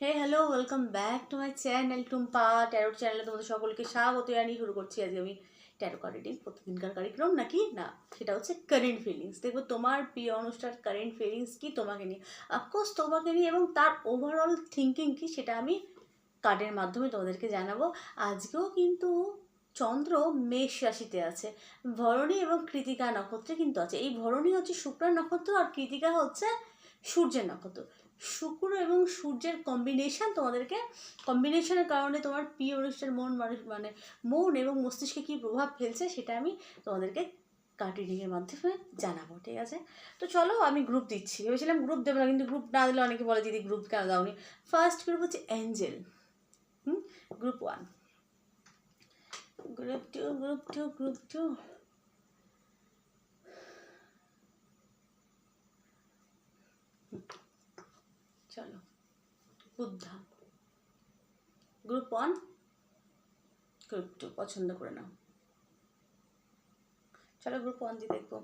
Hey hello welcome back to my channel Tumpa tarot চ্যানেলে তোমাদের সকলকে স্বাগত জানিয়ে শুরু করছি। আজকে আমি ট্যারো কার্ড রিডিং প্রতিদিনকার কারিক্রম নাকি? না, সেটা হচ্ছে কারেন্ট ফিলিংস দেখব তোমার প্রিয় অনুষ্ঠান কারেন্ট ফিলিংস কি তোমাকে নিয়ে। অফকোর্স তোমাকে নিয়ে এবং তার ওভারঅল থিঙ্কিং কি সেটা আমি কার্ডের মাধ্যমে তোমাদেরকে জানাব। আজকেও কিন্তু চন্দ্র মেষ রাশিতে আছে। ভরণী এবং কৃতিকা নক্ষত্রে কিন্তু আছে। এই ভরণী হচ্ছে শুক্র নক্ষত্র আর কৃতিকা হচ্ছে সূর্যের নক্ষত্র। শুক্র এবং সূর্যের কম্বিনেশন তোমাদেরকে কম্বিনেশনের কারণে তোমার প্রিয় অনুষ্ঠান মন মানুষ মানে মন এবং মস্তিষ্কে কী প্রভাব ফেলছে সেটা আমি তোমাদেরকে কার্টিনিংয়ের মাধ্যমে জানাব, ঠিক আছে? তো চলো আমি গ্রুপ দিচ্ছি। ভেবেছিলাম গ্রুপ দেবো না, কিন্তু গ্রুপ না দিলে অনেকে বলে, দিদি গ্রুপ কেন দাওনি? ফার্স্ট গ্রুপ হচ্ছে angel group one group two group two group two চলো। Buddha group one group two পছন্দ করে নাও। চলো গ্রুপ ওয়ান দিয়ে দেখব।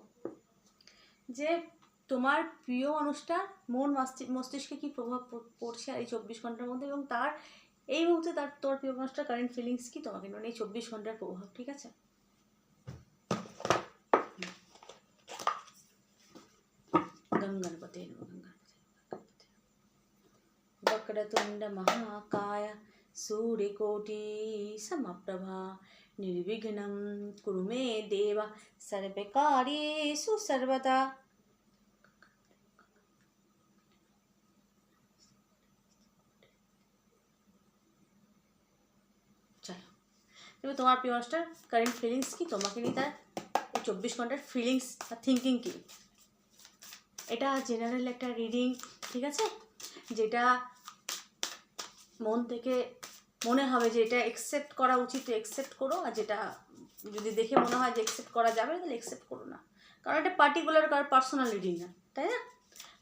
যে তোমার প্রিয় মানুষটা মন, মস্তি- মস্তিষ্কে কী প্রভাব পড়ছে এই চব্বিশ ঘণ্টার মধ্যে এবং তার, এই মুহূর্তে তার, তোর প্রিয় মানুষটা কারেন্ট ফিলিংস কি তোমাকে মানে এই চব্বিশ ঘণ্টার প্রভাব, ঠিক আছে? వక్రతుండ మహాకాయ సూర్యకోటి సమప్రభా నిర్విఘ్నం కురు మే దేవ సర్వకార్యేషు సర్వదా চলো তোমার প্রিয় মাস্টার কারেন্ট ফিলিংস কি তোমাকে নিয়ে তার এই চব্বিশ ঘণ্টার ফিলিংস আর থিঙ্কিং কি এটা জেনারেল একটা রিডিং ঠিক আছে যেটা মন থেকে মনে হবে যে এটা অ্যাকসেপ্ট করা উচিত অ্যাকসেপ্ট করো। আর যেটা যদি দেখে মনে হয় যে অ্যাকসেপ্ট করা যাবে, তাহলে অ্যাকসেপ্ট করো না। কারণ এটা পার্টিকুলার কারও পার্সোনাল রিডিং না, তাই না?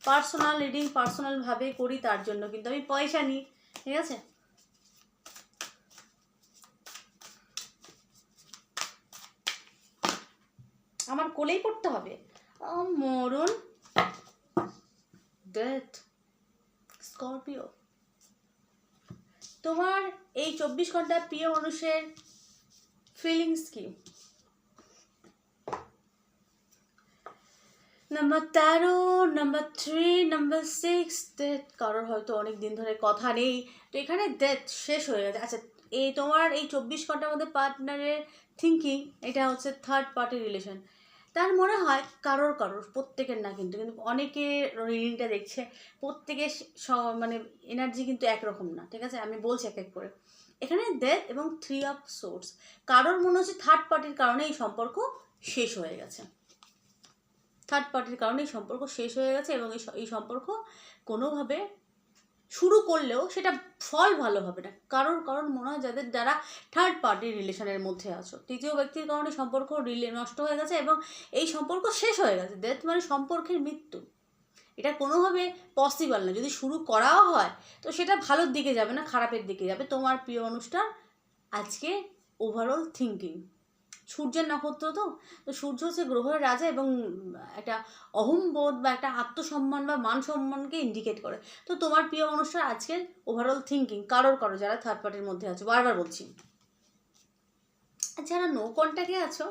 পার্সোনাল রিডিং পার্সোনালভাবে করি, তার জন্য কিন্তু আমি পয়সা নিই, ঠিক আছে? আমার কোলেই পড়তে হবে। মরণ ডেথ স্করপিও তোমার এই চব্বিশ ঘণ্টা প্রিয় মানুষের ফিলিংস কি? নাম্বার তেরো number three number six death কারোর হয়তো অনেক দিন ধরে কথা নেই। তো এখানে ডেথ শেষ হয়ে গেছে। আচ্ছা এই তোমার এই চব্বিশ ঘণ্টার মধ্যে পার্টনারের থিঙ্কিং এটা হচ্ছে থার্ড পার্টি রিলেশন তার মনে হয় কারোর কারোর, প্রত্যেকের না কিন্তু কিন্তু অনেকে রিডিংটা দেখছে, প্রত্যেকের মানে এনার্জি কিন্তু একরকম না, ঠিক আছে? আমি বলছি এক এক করে। এখানে ডেথ এবং থ্রি অফ সোর্স, কারোর মনে হচ্ছে থার্ড পার্টির কারণে এই সম্পর্ক শেষ হয়ে গেছে। থার্ড পার্টির কারণে এই সম্পর্ক শেষ হয়ে গেছে এবং এই সম্পর্ক কোনোভাবে শুরু করলেও সেটা ফল ভালো হবে না। কারণ কারণ মনে হয় যাদের দ্বারা থার্ড পার্টি রিলেশনের মধ্যে আছো, তৃতীয় ব্যক্তির কারণে সম্পর্ক রিলে নষ্ট হয়ে গেছে এবং এই সম্পর্ক শেষ হয়ে গেছে। ডেথ মানে সম্পর্কের মৃত্যু। এটা কোনোভাবে পসিবল না। যদি শুরু করাও হয়, তো সেটা ভালোর দিকে যাবে না, খারাপের দিকে যাবে। তোমার প্রিয় অনুষ্ঠান আজকে ওভারঅল থিঙ্কিং সূর্যের নক্ষত্র তো? তো সূর্য হচ্ছে গ্রহের রাজা এবং একটা অহংবোধ বা একটা আত্মসম্মান বা মান সম্মানকে ইন্ডিকেট করে। তো তোমার প্রিয় মানুষটার আজকের ওভারঅল থিঙ্কিং কারোর কারও? যারা থার্ড পার্টির মধ্যে আছো, বারবার বলছি। যারা নো কন্ট্যাক্টে আছো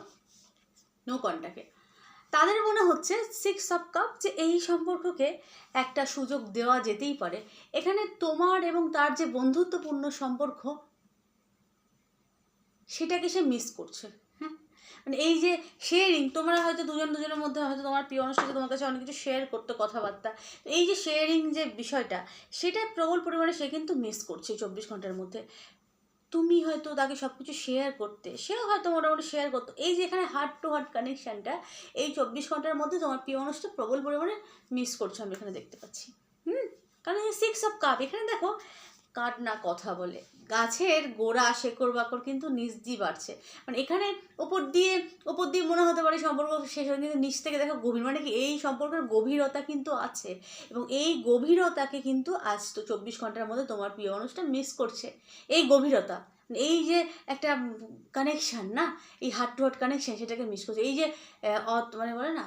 নো কন্ট্যাক্টে তাদের মনে হচ্ছে সিক্স অফ কাপ যে এই সম্পর্ককে একটা সুযোগ দেওয়া যেতেই পারে। এখানে তোমার এবং তার যে বন্ধুত্বপূর্ণ সম্পর্ক সেটাকে সে মিস করছে হ্যাঁ? মানে এই যে শেয়ারিং তোমরা হয়তো দুজন দুজনের মধ্যে হয়তো তোমার প্রিয় অনুষ্ঠানে তোমার কাছে অনেক কিছু শেয়ার করতে কথাবার্তা। এই যে শেয়ারিং যে বিষয়টা, সেটা প্রবল পরিমাণে সে কিন্তু মিস করছে চব্বিশ ঘণ্টার মধ্যে। তুমি হয়তো তাকে সব কিছু শেয়ার করতে, সেও হয়তো মোটামুটি শেয়ার করতো। এই যে এখানে হার্ট টু হার্ট কানেকশানটা এই চব্বিশ ঘণ্টার মধ্যে তোমার প্রিয় মানুষটা প্রবল পরিমাণে মিস করছ, আমি এখানে দেখতে পাচ্ছি। হুম? কারণ এই সিক্স অফ কাপ এখানে দেখো কাঠ না কথা বলে। গাছের গোড়া শেকড় বাকড় কিন্তু নিচ দিয়ে বাড়ছে। মানে এখানে ওপর দিয়ে ওপর দিয়ে মনে হতে পারে সম্পর্ক শেষ হয়ে কিন্তু নিচ থেকে দেখো গভীর। মানে কি এই সম্পর্কের গভীরতা কিন্তু আছে। এবং এই গভীরতাকে কিন্তু আজ তো চব্বিশ ঘণ্টার মধ্যে তোমার প্রিয় মানুষটা মিস করছে। এই গভীরতা এই যে একটা কানেকশান না, এই হাট টু হাট কানেকশান সেটাকে মিস করছে। এই যে মানে বলে না,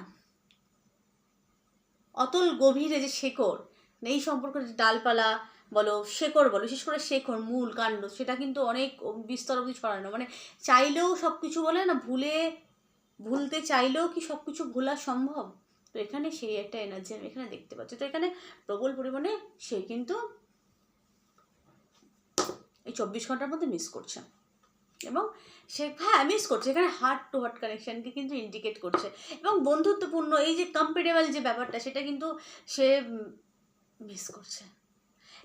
অতল গভীরে যে শেকড় মানে এই সম্পর্কের ডালপালা বলো শেকড় বলো, বিশেষ করে শেকড় মূল, কাণ্ড, সেটা কিন্তু অনেক বিস্তর অবধি ছড়ানো। মানে চাইলেও সব কিছু বলে না, ভুলে, ভুলতে চাইলেও কি সব কিছু ভোলা সম্ভব? তো এখানে সেই একটা এনার্জি আমি এখানে দেখতে পাচ্ছি। তো এখানে প্রবল পরিমাণে সে কিন্তু এই চব্বিশ ঘণ্টার মধ্যে মিস করছে। এবং সে হ্যাঁ মিস করছে। এখানে হার্ট টু হার্ট কানেকশানকে কিন্তু ইন্ডিকেট করছে। এবং বন্ধুত্বপূর্ণ, এই যে কম্পেটেবল যে ব্যাপারটা, সেটা কিন্তু সে মিস করছে।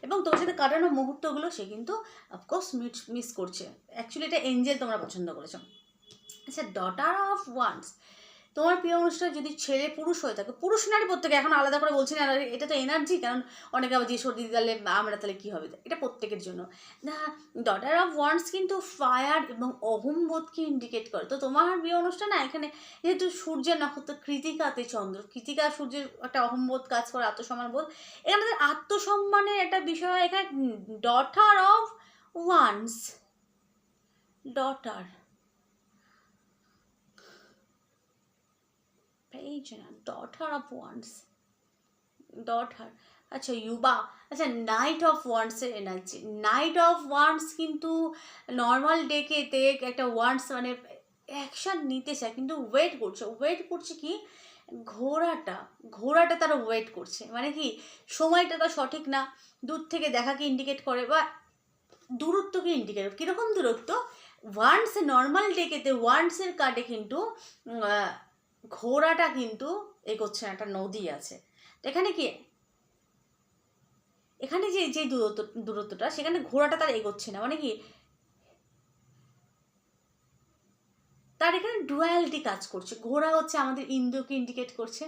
এবং তোমার সাথে কাটানো মুহূর্তগুলো সে কিন্তু অফকোর্স মিস মিস করছে। অ্যাকচুয়ালি এটা এঞ্জেল তোমরা পছন্দ করেছ। আচ্ছা ডটার অফ ওয়ান্স তোমার প্রিয় অনুষ্ঠান যদি ছেলে পুরুষ হয়ে থাকে, পুরুষ নারী প্রত্যেকে এখন আলাদা করে বলছি না এটা তো এনার্জি কারণ অনেকে আবার যে সর্দি দিলে আমরা তাহলে কী হবে? এটা প্রত্যেকের জন্য। না ডটার অফ ওয়ান্স কিন্তু ফায়ার এবং অহমবোধকে ইন্ডিকেট করে। তো তোমার বিয়ে অনুষ্ঠান না, এখানে যেহেতু সূর্যের নক্ষত্র কৃতিকাতে চন্দ্র, কৃতিকা সূর্যের একটা অহমবোধ কাজ করে আত্মসম্মান বোধ আমাদের আত্মসম্মানের একটা বিষয় এখানে daughter of wands daughter page না, daughter of wands, daughter আচ্ছা ইউবা আচ্ছা নাইট অফ ওয়ান্ডসের এনার্জি নাইট অফ ওয়ান্ডস কিন্তু নর্মাল ডেকেতে একটা ওয়ান্ডস মানে অ্যাকশন নিতে চায়, কিন্তু ওয়েট করছে ওয়েট করছে কি? ঘোড়াটা ঘোড়াটা তারা ওয়েট করছে মানে কি? সময়টা তো সঠিক না, দূর থেকে দেখাকে ইন্ডিকেট করে বা দূরত্বকে ইন্ডিকেট কীরকম দূরত্ব? ওয়ান্ডস নর্মাল ডেকেতে ওয়ান্ডসের কার্ডে কিন্তু ঘোড়াটা কিন্তু এগোচ্ছে না, একটা নদী আছে। এখানে কি? এখানে যে যে দূরত্ব, দূরত্বটা, সেখানে ঘোড়াটা তার এগোচ্ছে না। মানে কি? তার এখানে ডুয়ালিটি কাজ করছে। ঘোড়া হচ্ছে আমাদের ইন্দ্রকে ইন্ডিকেট করছে,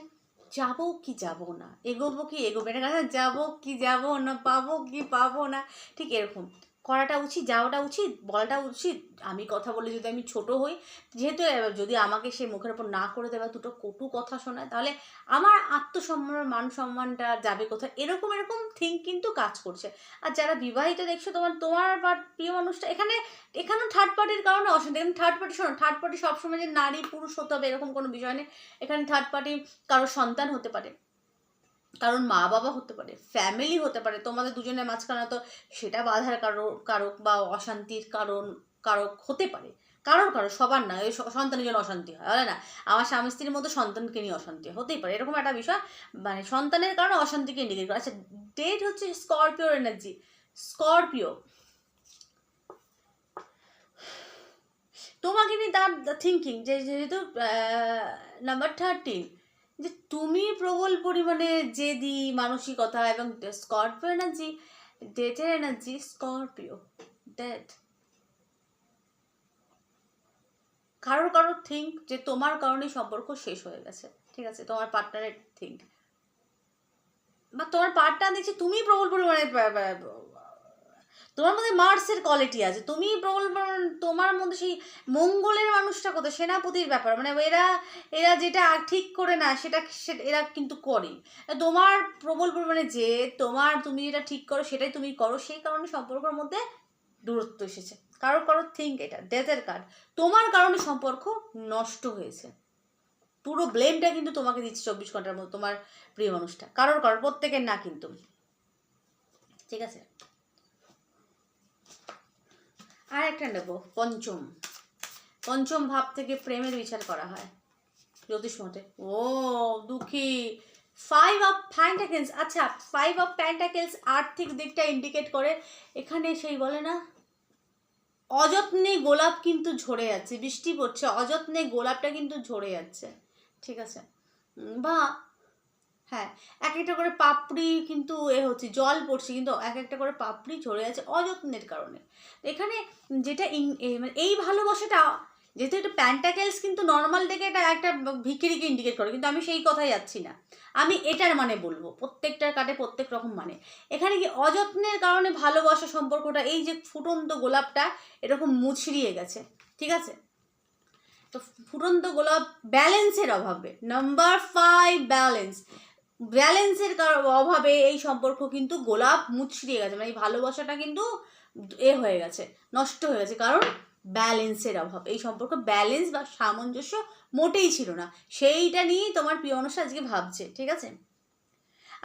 যাব কি যাব না? এগোবো কি এগোবে না? যাব কি যাব না? পাবো কি পাবো না? ঠিক এরকম। করাটা উচিত, যাওয়াটা উচিত, বলাটা উচিত। আমি কথা বলে যদি আমি ছোট হই, যেহেতু যদি আমাকে সে মুখের ওপর না করে দেওয়া দুটো কটু কথা শোনায়, তাহলে আমার আত্মসম্মান, মান সম্মানটা যাবে কোথায়? এরকম এরকম থিঙ্ক কিন্তু কাজ করছে। আর যারা বিবাহিত দেখছ, তোমার তোমার বা প্রিয় মানুষটা, এখানে, এখানেও থার্ড পার্টির কারণে অশান্তি। এখানে থার্ড পার্টি শোনো থার্ড পার্টি সবসময় যে নারী পুরুষ হতে হবে, এরকম কোনো বিষয় নেই। এখানে থার্ড পার্টি কারোর সন্তান হতে পারে। কারণ মা বাবা হতে পারে ফ্যামিলি হতে পারে, তোমাদের দুজনের মাঝখানে তো সেটা বাধার কারও কারক বা অশান্তির কারণ, কারক হতে পারে। কারোর কারও, সবার না ওই সন্তানের জন্য অশান্তি হয়, বলে না? আমার স্বামী স্ত্রীর মতো সন্তানকে নিয়ে অশান্তি হতেই পারে, এরকম একটা বিষয়। মানে সন্তানের কারণে অশান্তিকে করে। আচ্ছা ডেট হচ্ছে স্করপিওর এনার্জি স্করপিও তোমাকে নিয়ে তার থিঙ্কিং যে যেহেতু নাম্বার থার্টিন যে তুমি প্রবল পরিমাণে জেদি, মানসিকতা এবং স্করপিও এনার্জি ডেটের এনার্জি স্করপিও ডেট কারোর কারোর থিঙ্ক যে তোমার কারণেই সম্পর্ক শেষ হয়ে গেছে, ঠিক আছে? তোমার পার্টনারের থিঙ্ক বা তোমার পার্টনার দেখছি তুমি প্রবল পরিমাণে তোমার মধ্যে মার্সের কোয়ালিটি আছে। তুমি প্রবল তোমার মধ্যে সেই মঙ্গলের মানুষটা কোথায়? সেনাপতির ব্যাপার। মানে এরা এরা যেটা ঠিক করে না, সেটা এরা কিন্তু করে। তোমার প্রবল পরিমাণে যে তোমার তুমি যেটা ঠিক করো, সেটাই তুমি করো, সেই কারণে সম্পর্কের মধ্যে দূরত্ব এসেছে। কারও কারও থিঙ্ক এটা ডেথের কার্ড তোমার কারণে সম্পর্ক নষ্ট হয়েছে। পুরো ব্লেমটা কিন্তু তোমাকে দিচ্ছে চব্বিশ ঘণ্টার মধ্যে তোমার প্রিয় মানুষটা। কারোর কারোর, প্রত্যেকের না কিন্তু। ঠিক আছে? আর একটা নেব, পঞ্চম। পঞ্চম ভাব থেকে প্রেমের বিচার করা হয়। জ্যোতিষ মতে। ও, দুঃখী। ফাইভ অফ প্যান্টাকেলস আচ্ছা ফাইভ অফ প্যান্টাকেলস আর্থিক দিকটা ইন্ডিকেট করে। এখানে সেই বলে না, অযত্নে গোলাপ কিন্তু ঝরে যাচ্ছে, বৃষ্টি পড়ছে, অযত্নে গোলাপটা কিন্তু ঝরে যাচ্ছে। ঠিক আছে? বা হ্যাঁ এক একটা করে পাপড়ি কিন্তু এ হচ্ছে, জল পড়ছে, কিন্তু এক একটা করে পাপড়ি ঝরে যাচ্ছে অযত্নের কারণে। এখানে যেটা মানে এই ভালোবাসাটা, যেহেতু এটা প্যান্টাকেলস কিন্তু নর্মাল দেখে এটা একটা ভিকিরিকে ইন্ডিকেট করে, কিন্তু আমি সেই কথাই যাচ্ছি না। আমি এটার মানে বলব, প্রত্যেকটার কাটে প্রত্যেক রকম মানে। এখানে কি অযত্নের কারণে ভালোবাসা সম্পর্কটা, এই যে ফুটন্ত গোলাপটা, এরকম মুছড়িয়ে গেছে, ঠিক আছে? তো ফুটন্ত গোলাপ ব্যালেন্সের অভাবে। নাম্বার ফাইভ ব্যালেন্স ব্যালেন্সের অভাবে এই সম্পর্ক কিন্তু গোলাপ মুছড়িয়ে গেছে। মানে এই ভালোবাসাটা কিন্তু এ হয়ে গেছে, নষ্ট হয়ে গেছে। কারণ ব্যালেন্সের অভাব। এই সম্পর্ক ব্যালেন্স বা সামঞ্জস্য মোটেই ছিল না। সেইটা নিয়েই তোমার প্রিয় অনুষ্ঠান আজকে ভাবছে, ঠিক আছে?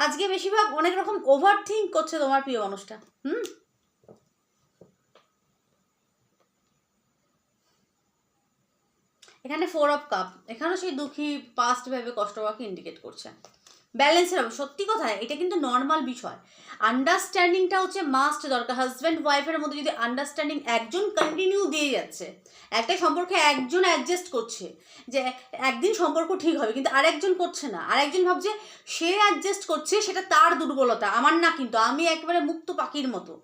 আজকে বেশিরভাগ অনেক রকম ওভার থিঙ্ক করছে তোমার প্রিয় মানুষটা হুম? এখানে ফোর অফ কাপ এখানেও সেই দুঃখী পাস্ট ভেবে কষ্ট পাওয়াকে ইন্ডিকেট করছে। ব্যালেন্সের হবে সত্যি কথা, এটা কিন্তু নর্মাল বিষয়। আন্ডারস্ট্যান্ডিংটা হচ্ছে মাস্ট দরকার। হাজব্যান্ড ওয়াইফের মধ্যে যদি আন্ডারস্ট্যান্ডিং একজন কন্টিনিউ দিয়ে যাচ্ছে, একটা সম্পর্কে একজন অ্যাডজাস্ট করছে, যে একদিন সম্পর্ক ঠিক হবে, কিন্তু আরেকজন করছে না, আরেকজন ভাবছে সে অ্যাডজাস্ট করছে, সেটা তার দুর্বলতা, আমার না কিন্তু, আমি একবারে মুক্ত পাখির মতো।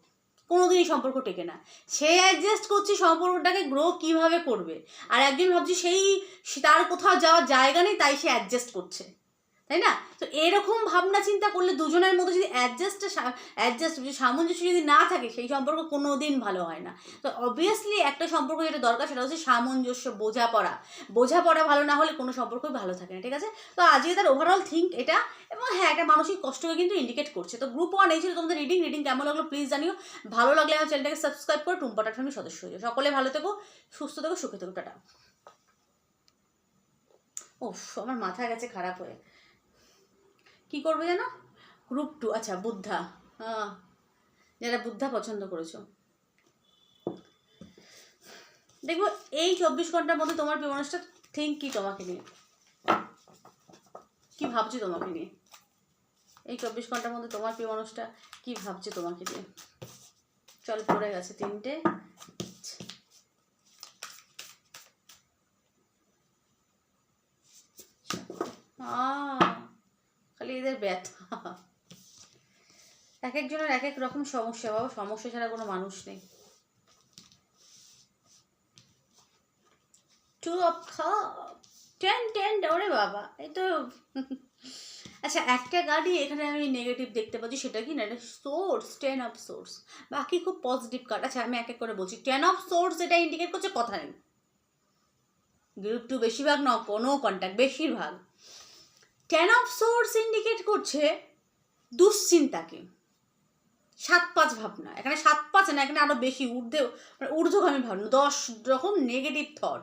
কোনোদিনই সম্পর্ক টেকে না। সে অ্যাডজাস্ট করছে সম্পর্কটাকে গ্রো কীভাবে করবে, আর একজন ভাবছে সেই তার কোথাও যাওয়ার জায়গা নেই, তাই সে অ্যাডজাস্ট করছে। তাই না? তো এরকম ভাবনা চিন্তা করলে দুজনের মধ্যে যদি অ্যাডজাস্ট অ্যাডজাস্ট সামঞ্জস্য যদি না থাকে, সেই সম্পর্ক কোনো দিন ভালো হয় না। তো অবভিয়াসলি একটা সম্পর্ক যেটা দরকার সেটা হচ্ছে সামঞ্জস্য, বোঝাপড়া। বোঝাপড়া ভালো না হলে কোনো সম্পর্কই ভালো থাকে না, ঠিক আছে? তো আজকে তার ওভারঅল থিঙ্ক এটা এবং হ্যাঁ একটা মানসিক কষ্টকে কিন্তু ইন্ডিকেট করছে। তো গ্রুপ ওয়ান এই ছিল তোমাদের রিডিং রিডিং কেমন লাগল প্লিজ জানিও। ভালো লাগলে আমার চ্যানেলটাকে সাবস্ক্রাইব করে। টুম্পাটার ফ্যামিলির সদস্য হয়ে সকলে ভালো থেকো, সুস্থ থেকো, সুখে থেকো। টাটা। ও আমার মাথা গেছে খারাপ হয়ে। কি করবে যেন গ্রুপ টু আচ্ছা বুদ্ধা। হ্যাঁ যারা বুদ্ধা পছন্দ করেছ। দেখব এই চব্বিশ ঘণ্টার মধ্যে তোমার প্রিয় মানুষটা থিঙ্ক কি তোমাকে নিয়ে? কি ভাবছে তোমাকে নিয়ে? এই চব্বিশ ঘণ্টার মধ্যে তোমার প্রিয় মানুষটা কি ভাবছে তোমাকে নিয়ে? চল পড়ে গেছে তিনটে। এদের ব্যথা। এক একজনের এক এক রকম সমস্যা, বাবা। সমস্যা ছাড়া কোনো মানুষ নেই। টু অফ টেন টেন ওরে বাবা। এই তো। আচ্ছা একটা গাড়ি এখানে আমি নেগেটিভ দেখতে পাচ্ছি, সেটা কি না? এটা সোর্স টেন অফ সোর্স বাকি খুব পজিটিভ কার্ড আচ্ছা আমি এক এক করে বলছি। টেন অফ সোর্স এটা ইন্ডিকেট করছে, কথা নেই। গ্রুপ টু বেশিরভাগ ন কোনো কন্ট্যাক্ট বেশিরভাগ। টেন অফ সোর্স ইন্ডিকেট করছে? দুশ্চিন্তাকে। সাত পাঁচ ভাবনা। এখানে সাত পাঁচ না, এখানে আরও বেশি ঊর্ধ্বে মানে ঊর্ধ্বগামী ভাবনা। দশ রকম নেগেটিভ থট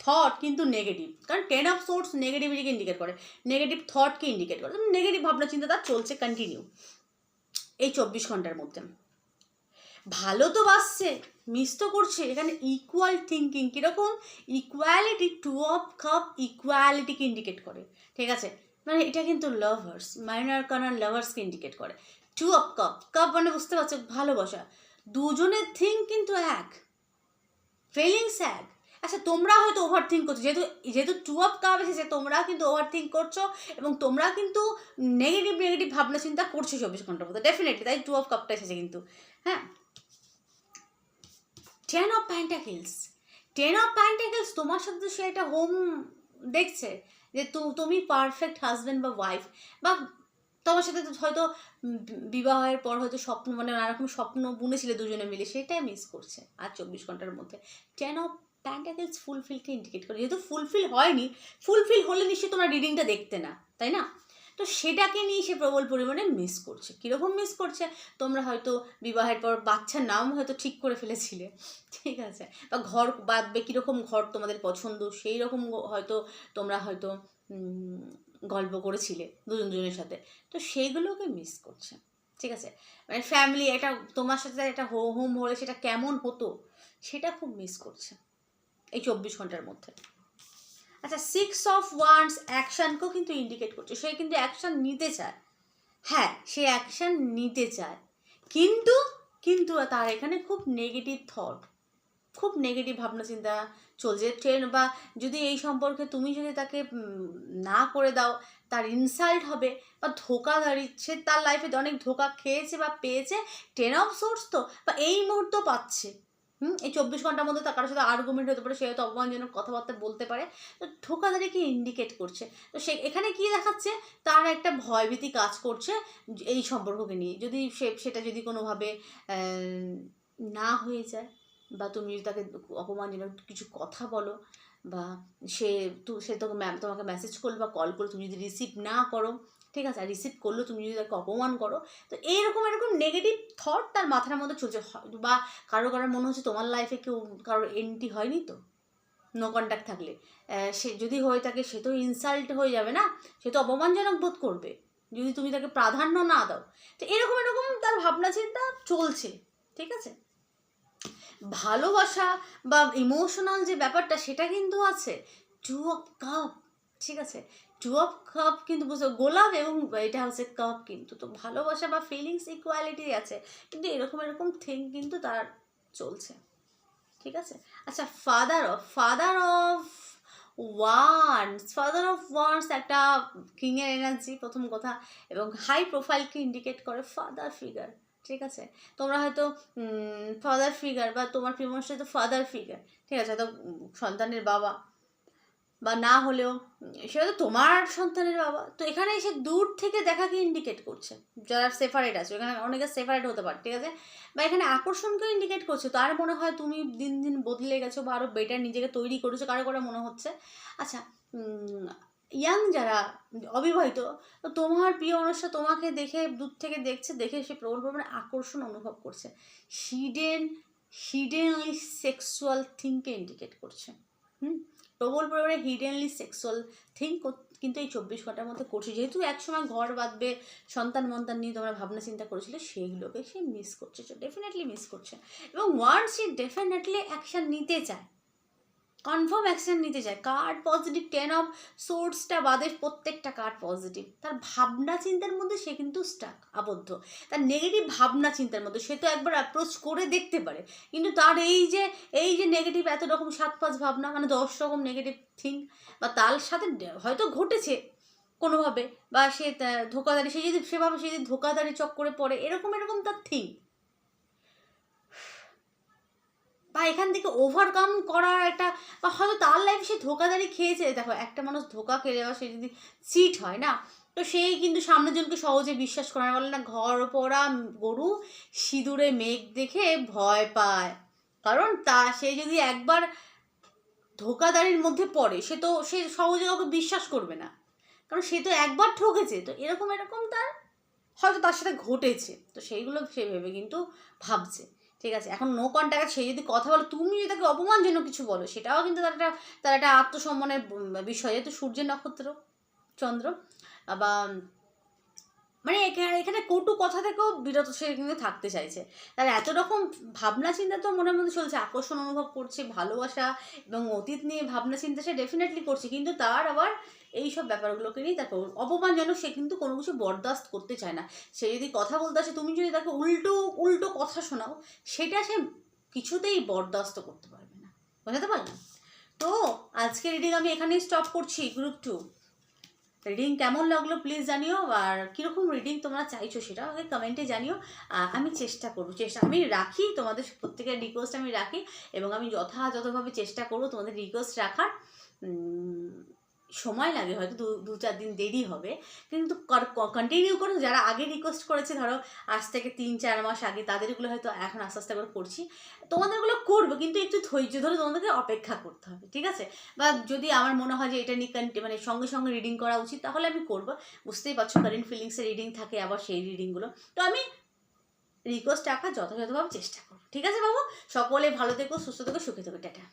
থট কিন্তু নেগেটিভ কারণ টেন অফ সোর্স নেগেটিভিটিকে ইন্ডিকেট করে। নেগেটিভ থটকে ইন্ডিকেট করে। নেগেটিভ ভাবনা, চিন্তা, তার চলছে কন্টিনিউ এই চব্বিশ ঘণ্টার মধ্যে। ভালো তো বাসছে মিস তো করছে। এখানে ইকুয়াল থিঙ্কিং কীরকম? ইকুয়ালিটি টু অফ কাপ ইকুয়ালিটিকে ইন্ডিকেট করে। ঠিক আছে? মানে এটা কিন্তু লাভার্স মাইনার কানার লাভার্সকে ইন্ডিকেট করে। টু অফ কাপ কাপ মানে বুঝতে পারছ, ভালোবাসা। দুজনের থিঙ্ক কিন্তু এক। ফিলিংস এক। আচ্ছা তোমরা হয়তো ওভার থিঙ্ক করছ, যেহেতু যেহেতু টু অফ কাপ এসেছে, তোমরা কিন্তু ওভার থিঙ্ক করছ এবং তোমরা কিন্তু নেগেটিভ নেগেটিভ ভাবনা চিন্তা করছ চব্বিশ ঘণ্টার মধ্যে। ডেফিনেটলি তাই টু অফ কাপটা এসেছে কিন্তু। হ্যাঁ? Ten of pentacles ten of pentacles তোমার সাথে সে একটা হোম দেখছে। যে তুমি পারফেক্ট হাজব্যান্ড বা ওয়াইফ বা তোমার সাথে তো হয়তো বিবাহের পর হয়তো স্বপ্ন মানে নানারকম স্বপ্ন বুনেছিলে দুজনে মিলে সেটাই মিস করছে আর চব্বিশ ঘণ্টার মধ্যে। অফ প্যান্টাকেলস ফুলফিলকে ইন্ডিকেট করে? যেহেতু ফুলফিল হয়নি ফুলফিল হলে নিশ্চয়ই তোমরা রিডিংটা দেখতে না, তাই না? তো সেটাকে নিয়ে সে প্রবল পরিমাণে মিস করছে। কীরকম মিস করছে? তোমরা হয়তো বিবাহের পর বাচ্চার নাম হয়তো ঠিক করে ফেলেছিলে, ঠিক আছে? বা ঘর বাঁধবে কীরকম ঘর তোমাদের পছন্দ সেই রকম হয়তো তোমরা হয়তো গল্প করেছিলে দুজন দুজনের সাথে। তো সেইগুলোকে মিস করছে, ঠিক আছে? মানে ফ্যামিলি এটা তোমার সাথে একটা হোম হলে সেটা কেমন হতো, সেটা খুব মিস করছে, এই চব্বিশ ঘণ্টার মধ্যে। আচ্ছা সিক্স অফ ওয়ান্স অ্যাকশানকেও কিন্তু ইন্ডিকেট করছে। সে কিন্তু অ্যাকশান নিতে চায়। হ্যাঁ সে অ্যাকশান নিতে চায়। কিন্তু কিন্তু তার এখানে খুব নেগেটিভ থট খুব নেগেটিভ ভাবনা চিন্তা চলছে। ট্রেন বা যদি এই সম্পর্কে তুমি যদি তাকে না করে দাও, তার ইনসাল্ট হবে বা ধোকা দাঁড়িয়েছে তার লাইফে অনেক ধোকা খেয়েছে বা পেয়েছে টেন অফ সোর্স তো, বা এই মুহূর্ত পাচ্ছে। হুম, এই চব্বিশ ঘণ্টার মধ্যে তার কারোর সাথে আর্গুমেন্ট হতে পারে, সে হয়তো অপমানজনক কথাবার্তা বলতে পারে। তো ধোকাধারিকে ইন্ডিকেট করছে? তো সে, এখানে কি দেখাচ্ছে? তার একটা ভয়ভীতি কাজ করছে এই সম্পর্ককে নিয়ে। যদি সে, সেটা যদি কোনোভাবে না হয়ে যায়, বা তুমি যদি তাকে অপমানজনক কিছু কথা বলো, বা সে তু, সে তোকে ম্যাম তোমাকে মেসেজ করল বা কল করল, তুমি যদি রিসিভ না করো ঠিক আছে, আর রিসিভ করল তুমি যদি তাকে অপমান করো, তো এইরকম এরকম নেগেটিভ থট তার মাথার মধ্যে চলছে। বা কারও, কারোর মনে হচ্ছে তোমার লাইফে কেউ কারোর এন্ট্রি হয়নি তো? নো কন্ট্যাক্ট থাকলে। সে যদি হয়ে থাকে সে তো ইনসাল্ট হয়ে যাবে না? সে তো অপমানজনক বোধ করবে। যদি তুমি তাকে প্রাধান্য না দাও। তো এরকম এরকম তার ভাবনা চিন্তা চলছে, ঠিক আছে? ভালোবাসা বা ইমোশনাল যে ব্যাপারটা, সেটা কিন্তু আছে। টু অফ কাপ ঠিক আছে? টু অফ কাপ কিন্তু বুঝতে গোলাপ এবং এটা হচ্ছে কাপ কিন্তু। তো ভালোবাসা বা ফিলিংস ইকুয়ালিটি আছে। কিন্তু এরকম এরকম থিং কিন্তু তার চলছে। ঠিক আছে? আচ্ছা father of father of wands father of wands একটা কিংয়ের এনার্জি প্রথম কথা। এবং হাই প্রোফাইলকে ইন্ডিকেট করে ফাদার ফিগার ঠিক আছে? তোমরা হয়তো ফাদার ফিগার বা তোমার মানুষটা হয়তো ফাদার ফিগার ঠিক আছে? হয়তো সন্তানের বাবা। বা না হলেও, সেটা তো তোমার সন্তানের বাবা। তো এখানে এসে দূর থেকে দেখাকে ইন্ডিকেট করছে, যারা সেপারেট আছে। এখানে অনেকে সেপারেট হতে পারে, ঠিক আছে? বা এখানে আকর্ষণকে ইন্ডিকেট করছে। তার মনে হয় তুমি দিন দিন বদলে গেছো বা আরও বেটার নিজেকে তৈরি করেছ, কারও করে মনে হচ্ছে? আচ্ছা ইয়াং যারা অবিবাহিত, তো তোমার প্রিয় মানুষটা তোমাকে দেখে, দূর থেকে দেখছে, দেখে সে প্রবল পরিমাণে আকর্ষণ অনুভব করছে। হিডেন হিডেন হিডেনলি সেক্সুয়াল থিংকে ইন্ডিকেট করছে। হুম? প্রবল পরিমাণে হিডেনলি সেক্সুয়াল থিং কিন্তু এই চব্বিশ ঘণ্টার মধ্যে করছে। যেহেতু একসময় ঘর বাঁধবে, সন্তান মন্তান নিয়ে তোমরা ভাবনা চিন্তা করেছিলে, সেইগুলোকে সে মিস করছে ডেফিনেটলি মিস করছে। এবং ওয়ান্স সে ডেফিনেটলি অ্যাকশান নিতে চায় কনফার্ম অ্যাকশন নিতে চায়। কার্ড পজিটিভ টেন অফ সোর্সটা বাদে প্রত্যেকটা কার্ড পজিটিভ তার ভাবনা চিন্তার মধ্যে সে কিন্তু স্টাক আবদ্ধ। তার নেগেটিভ ভাবনা চিন্তার মধ্যে সে তো একবার অ্যাপ্রোচ করে দেখতে পারে। কিন্তু তার এই যে এই যে নেগেটিভ এত রকম সাত পাঁচ ভাবনা মানে দশ রকম নেগেটিভ থিং বা তার সাথে হয়তো ঘটেছে কোনোভাবে, বা সে ধোকাধারি সে যদি সেভাবে, সে যদি ধোকাধারি চক্করে পড়ে, এরকম এরকম তার থিং বা এখান থেকে ওভারকাম করার একটা, বা হয়তো তার লাইফে সে ধোকাধারি খেয়েছে। দেখো, একটা মানুষ ধোকা খেলে বা সে যদি চিট হয় না, তো সেই কিন্তু সামনের জনকে সহজে বিশ্বাস করে না। বলে না, ঘর পড়া গরু সিঁদুরে মেঘ দেখে ভয় পায়। কারণ তা, সে যদি একবার ধোকাদারির মধ্যে পড়ে, সে তো, সে সহজে কাউকে বিশ্বাস করবে না। কারণ সে তো একবার ঠকেছে, তো এরকম এরকম তার হয়তো তার সাথে ঘটেছে। তো সেইগুলো সে ভেবে কিন্তু ভাবছে। ঠিক আছে, এখন নো কন্ট্যাক্ট সে যদি কথা বলে, তুমি যদি তাকে অপমানজনক কিছু বলো, সেটাও কিন্তু তার একটা তার একটা আত্মসম্মানের বিষয়, যেহেতু সূর্যের নক্ষত্র, চন্দ্র বা মানে এখানে এখানে কটু কথা থেকেও বিরত, সে কিন্তু থাকতে চাইছে। তার এত রকম ভাবনা চিন্তা তো মনের মধ্যে চলছে, আকর্ষণ অনুভব করছে, ভালোবাসা এবং অতীত নিয়ে ভাবনা চিন্তা সে ডেফিনেটলি করছে, কিন্তু তার আবার এই সব ব্যাপারগুলোকে নিয়ে তাকে অপমানজনক সে কিন্তু কোনো কিছু বরদাস্ত করতে চায় না। সে যদি কথা বলতে আসে, তুমি যদি তাকে উল্টো উল্টো কথা শোনাও, সেটা সে কিছুতেই বরদাস্ত করতে পারবে না। বোঝাতে পারলাম তো আজকে রিডিং আমি এখানেই স্টপ করছি গ্রুপ টু রিডিং কেমন লাগল প্লিজ জানিও, আর কীরকম রিডিং তোমরা চাইছো সেটা আমাকে কমেন্টে জানিও। আমি চেষ্টা করব, চেষ্টা, আমি রাখি তোমাদের প্রত্যেকের রিকোয়েস্ট আমি রাখি, এবং আমি যথাযথভাবে চেষ্টা করব তোমাদের রিকোয়েস্ট রাখার। সময় লাগে, হয়তো দু দু চার দিন দেরি হবে। কিন্তু কন্টিনিউ করুন যারা আগে রিকোয়েস্ট করেছে, ধরো আজ থেকে তিন, চার মাস আগে, তাদেরগুলো হয়তো এখন আস্তে আস্তে করে করছি। তোমাদেরগুলো করব, কিন্তু একটু ধৈর্য ধরে তোমাদেরকে অপেক্ষা করতে হবে, ঠিক আছে? বা যদি আমার মনে হয় যে এটা নিয়ে মানে সঙ্গে সঙ্গে রিডিং করা উচিত, তাহলে আমি করব। বুঝতেই পারছ কারেন্ট ফিলিংসের রিডিং থাকে, আবার সেই রিডিংগুলো তো আমি রিকোয়েস্ট রাখার যথাযথভাবে চেষ্টা করব, ঠিক আছে বাবু? সকলে ভালো থেকো, সুস্থ থেকো, সুখে থেকো, টাটা।